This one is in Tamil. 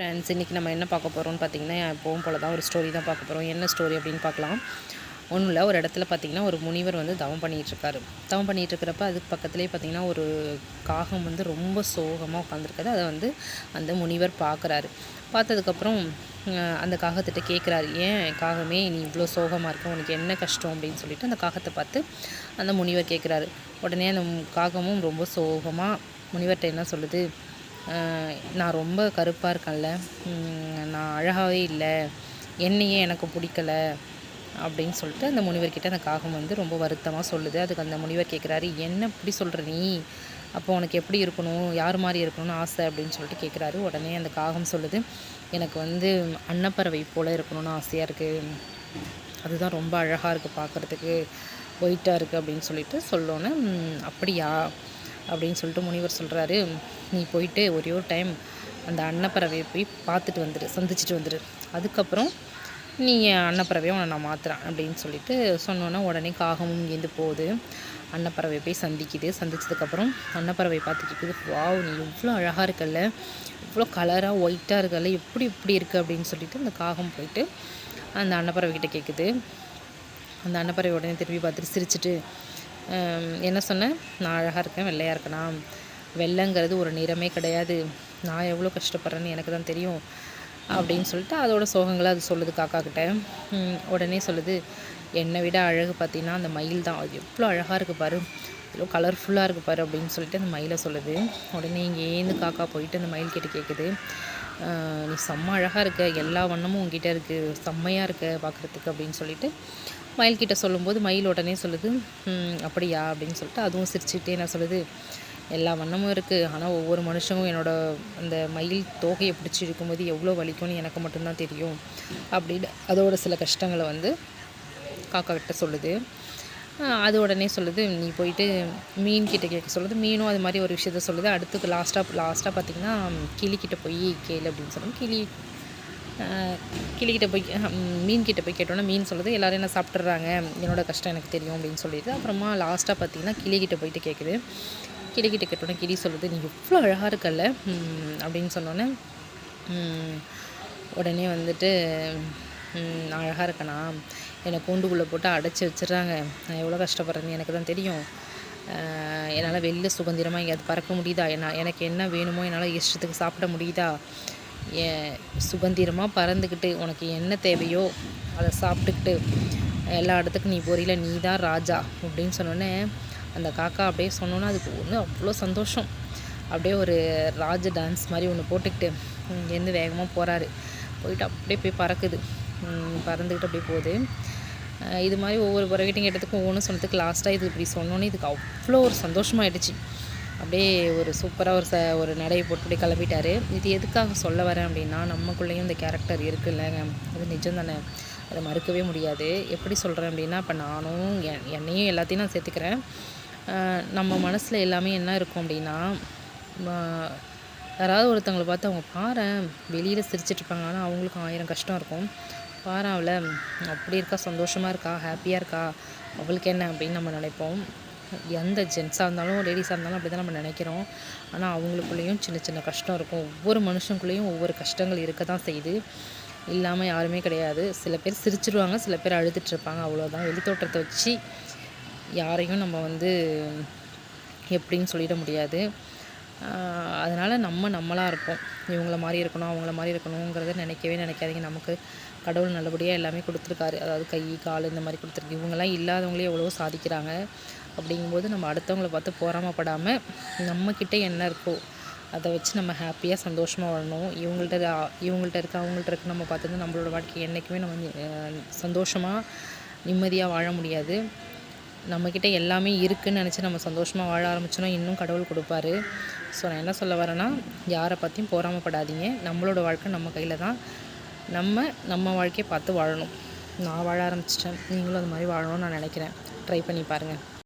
ஃப்ரெண்ட்ஸ் இன்றைக்கி நம்ம என்ன பார்க்க போகிறோம்னு பார்த்தீங்கன்னா எப்பவும் போல தான் ஒரு ஸ்டோரி தான் பார்க்க போகிறோம் என்ன ஸ்டோரி அப்படின்னு பார்க்கலாம். ஒன்றும் இல்லை ஒரு இடத்துல பார்த்தீங்கன்னா ஒரு முனிவர் வந்து தவம் பண்ணிகிட்ருக்காரு தவம் பண்ணிகிட்ருக்கிறப்ப அதுக்கு பக்கத்துலேயே பார்த்தீங்கன்னா ஒரு காகம் வந்து ரொம்ப சோகமாக உட்காந்துருக்குது அதை வந்து அந்த முனிவர் பார்க்குறாரு. பார்த்ததுக்கப்புறம் அந்த காகத்திட்ட கேட்குறாரு ஏன் காகமே நீ இவ்வளோ சோகமாக இருக்க? உனக்கு என்ன கஷ்டம்? அப்படின்னு சொல்லிட்டு அந்த காகத்தை பார்த்து அந்த முனிவர் கேட்குறாரு. உடனே அந்த காகமும் ரொம்ப சோகமாக முனிவர்கிட்ட என்ன சொல்லுது? நான் ரொம்ப கருப்பாக இருக்கேன்ல. நான் அழகாகவே இல்லை. என்னையே எனக்கு பிடிக்கல அப்படின்னு சொல்லிட்டு அந்த முனிவர்கிட்ட அந்த காகம் வந்து ரொம்ப வருத்தமாக சொல்லுது. அதுக்கு அந்த முனிவர் கேட்குறாரு என்ன இப்படி சொல்கிற நீ? அப்போ உனக்கு எப்படி இருக்கணும்? யார் மாதிரி இருக்கணும்னு ஆசை? அப்படின்னு சொல்லிட்டு கேட்குறாரு உடனே அந்த காகம் சொல்லுது எனக்கு வந்து அன்னப்பறவை போல் இருக்கணும்னு ஆசையாக இருக்குது அதுதான் ரொம்ப அழகாக இருக்குது பார்க்குறதுக்கு ஒயிட்டாக இருக்குது அப்படின்னு சொல்லிட்டு சொல்லோன்னே அப்படியா? அப்படின்னு சொல்லிட்டு முனிவர் சொல்கிறாரு நீ போயிட்டு ஒரே ஒரு டைம் அந்த அன்னப்பறவையை போய் பார்த்துட்டு வந்துடு சந்திச்சுட்டு வந்துடு அதுக்கப்புறம் நீ என் அன்னப்பறவையை உன்னை நான் மாற்றுறேன் அப்படின்னு சொல்லிட்டு சொன்னோன்னே உடனே காகமும் இங்கேருந்து போகுது. அன்னப்பறவை போய் சந்திக்குது. சந்திச்சதுக்கப்புறம் அன்னப்பறவை பார்த்துக்கிட்டு வாவ் நீ இவ்வளோ அழகாக இருக்கல்ல. இவ்வளோ கலராக ஒயிட்டாக இருக்கல்ல. எப்படி இப்படி இருக்குது அப்படின்னு சொல்லிட்டு அந்த காகம் போயிட்டு அந்த அன்னப்பறவை கிட்டே கேட்குது அந்த அன்னப்பறவை உடனே திரும்பி பார்த்துட்டு சிரிச்சிட்டு என்ன சொன்னேன்? நான் அழகாக இருக்கேன் வெள்ளையாக இருக்கேனா வெள்ளைங்கிறது ஒரு நிறமே கிடையாது. நான் எவ்வளோ கஷ்டப்படுறேன்னு எனக்கு தான் தெரியும் அப்படின்னு சொல்லிட்டு அதோட சோகங்களை அது சொல்லுது காக்கா கிட்ட. உடனே சொல்லுது என்னை விட அழகு பார்த்தீங்கன்னா அந்த மயில் தான். அது எவ்வளோ அழகாக இருக்குது பாரு. எவ்வளோ கலர்ஃபுல்லாக இருக்குது பாரு அப்படின்னு சொல்லிட்டு அந்த மயிலை சொல்லுது. உடனே இங்கேருந்து காக்கா போயிட்டு அந்த மயில் கிட்ட கேட்குது நீ செம்ம அழகாக இருக்க எல்லா வண்ணமும் உங்ககிட்ட இருக்குது செம்மையாக இருக்க பார்க்குறதுக்கு அப்படின்னு சொல்லிட்டு மயில்கிட்ட சொல்லும்போது மயில் உடனே சொல்லுது அப்படியா? அப்படின்னு சொல்லிட்டு அதுவும் சிரிச்சுக்கிட்டே நான் சொல்லுது எல்லா வண்ணமும் இருக்குது ஆனால் ஒவ்வொரு மனுஷனும் என்னோட அந்த மயில் தோகையை பிடிச்சி இருக்கும்போது எவ்வளோ வலிக்கும்னு எனக்கு மட்டும்தான் தெரியும். அப்படின்னு அதோட சில கஷ்டங்களை வந்து காக்கா கிட்ட சொல்லுது. அது உடனே சொல்லுது நீ போயிட்டு மீன் கிட்டே கேட்க சொல்லுது. மீனும் அது மாதிரி ஒரு விஷயத்த சொல்லுது. அடுத்து லாஸ்ட்டாக லாஸ்ட்டாக பார்த்தீங்கன்னா கிளிக்கிட்ட போய் கேளு அப்படின்னு சொல்லணும் கிளி கிளிக்கிட்ட போய் மீன் கிட்டே போய் கேட்டோன்னா மீன் சொல்லுது எல்லோரும் என்ன சாப்பிட்றாங்க என்னோடய கஷ்டம் எனக்கு தெரியும் அப்படின்னு சொல்லிட்டு அப்புறமா லாஸ்ட்டாக பார்த்தீங்கன்னா கிளிக்கிட்ட போயிட்டு கேட்குது கிளிக்கிட்ட கேட்டோன்னே கிளி சொல்லுது நீ எவ்வளோ அழகாக இருக்கல்ல? அப்படின்னு சொன்னோன்னே உடனே வந்துட்டு நான் அழகாக இருக்கேனா? என்னை கூண்டுக்குள்ளே போட்டு அடைச்சி வச்சிடுறாங்க. நான் எவ்வளோ கஷ்டப்படுறேன்னு எனக்கு தான் தெரியும் என்னால் வெளில சுதந்திரமாக எங்கேயாவது பறக்க முடியுதா? என்ன எனக்கு என்ன வேணுமோ என்னால் இஷ்டத்துக்கு சாப்பிட முடியுதா? என் சுதந்திரமாக பறந்துக்கிட்டு உனக்கு என்ன தேவையோ அதை சாப்பிட்டுக்கிட்டு எல்லா இடத்துக்கும் நீ போறீல நீ தான் ராஜா அப்படின்னு சொன்னோன்னே அந்த காக்கா அப்படியே சொன்னோன்னே அதுக்கு ஒன்று அவ்வளோ சந்தோஷம். அப்படியே ஒரு ராஜ டான்ஸ் மாதிரி ஒன்று போட்டுக்கிட்டு இங்கேருந்து வேகமாக போகிறாரு போயிட்டு அப்படியே போய் பறக்குது. பறந்துக்கிட்டு அப்படியே போகுது. இது மாதிரி ஒவ்வொரு பறவைகிட்டையும் கேட்டதுக்கும் ஒவ்வொன்றும் சொன்னதுக்கு லாஸ்ட்டாக இது இப்படி சொன்னோன்னே இதுக்கு அவ்வளோ ஒரு சந்தோஷமாயிடுச்சு. அப்படியே ஒரு சூப்பராக ஒரு ச ஒரு நடையை போட்டு அப்படியே கிளம்பிட்டாரு. இது எதுக்காக சொல்ல வரேன் அப்படின்னா நமக்குள்ளேயும் இந்த கேரக்டர் இருக்குல்லங்க. அது நிஜம் தானே. அதை மறுக்கவே முடியாது. எப்படி சொல்கிறேன் அப்படின்னா இப்போ நானும் என் என்னையும் எல்லாத்தையும் நான் சேர்த்துக்கிறேன். நம்ம மனசில் எல்லாமே என்ன இருக்கும் அப்படின்னா யாராவது ஒருத்தவங்களை பார்த்து அவங்க பாரேன் வெளியில் சிரிச்சிட்ருப்பாங்க ஆனால் அவங்களுக்கும் ஆயிரம் கஷ்டம் இருக்கும். பாரு அவளை அப்படி இருக்கா? சந்தோஷமாக இருக்கா? ஹாப்பியாக இருக்கா? அவளுக்கு என்ன? அப்படின்னு நம்ம நினைப்போம். எந்த ஜென்ஸாக இருந்தாலும் லேடிஸாக இருந்தாலும் அப்படி தான் நம்ம நினைக்கிறோம். ஆனால் அவங்களுக்குள்ளேயும் சின்ன சின்ன கஷ்டம் இருக்கும். ஒவ்வொரு மனுஷனுக்குள்ளேயும் ஒவ்வொரு கஷ்டங்கள் இருக்க தான் செய்யுது. இல்லாமல் யாருமே கிடையாது. சில பேர் சிரிச்சிருவாங்க சில பேர் அழுதுட்டுருப்பாங்க அவ்வளோதான் வெளித்தோற்றத்தை வச்சு யாரையும் நம்ம வந்து எப்படின்னு சொல்லிட முடியாது. அதனால் நம்ம நம்மளாக இருப்போம். இவங்கள மாதிரி இருக்கணும் அவங்கள மாதிரி இருக்கணுங்கிறத நினைக்கவே நினைக்காதீங்க. நமக்கு கடவுள் நல்லபடியாக எல்லாமே கொடுத்துருக்காரு. அதாவது கை கால் இந்த மாதிரி கொடுத்துருக்கு. இவங்கெல்லாம் இல்லாதவங்களே எவ்வளோ சாதிக்கிறாங்க. அப்படிங்கும்போது நம்ம அடுத்தவங்கள பார்த்து போராமப்படாமல் நம்மக்கிட்ட என்ன இருக்கோ அதை வச்சு நம்ம ஹாப்பியாக சந்தோஷமாக வாழணும். இவங்கள்ட்ட இவங்கள்ட்ட இருக்க அவங்கள்ட்ட இருக்க நம்ம பார்த்துருந்து நம்மளோட வாழ்க்கை என்றைக்குமே நம்ம சந்தோஷமாக நிம்மதியாக வாழ முடியாது. நம்மக்கிட்ட எல்லாமே இருக்குன்னு நினச்சி நம்ம சந்தோஷமாக வாழ ஆரம்பிச்சோன்னா இன்னும் கடவுள் கொடுப்பாரு. ஸோ நான் என்ன சொல்ல வரேன்னா யாரை பற்றியும் போராமப்படாதீங்க நம்மளோட வாழ்க்கை நம்ம கையில் தான். நம்ம நம்ம வாழ்க்கையை பார்த்து வாழணும். நான் வாழ ஆரம்பிச்சிட்டேன். நீங்களும் அது மாதிரி வாழணும்னு நான் நினைக்கிறேன். ட்ரை பண்ணி பாருங்கள்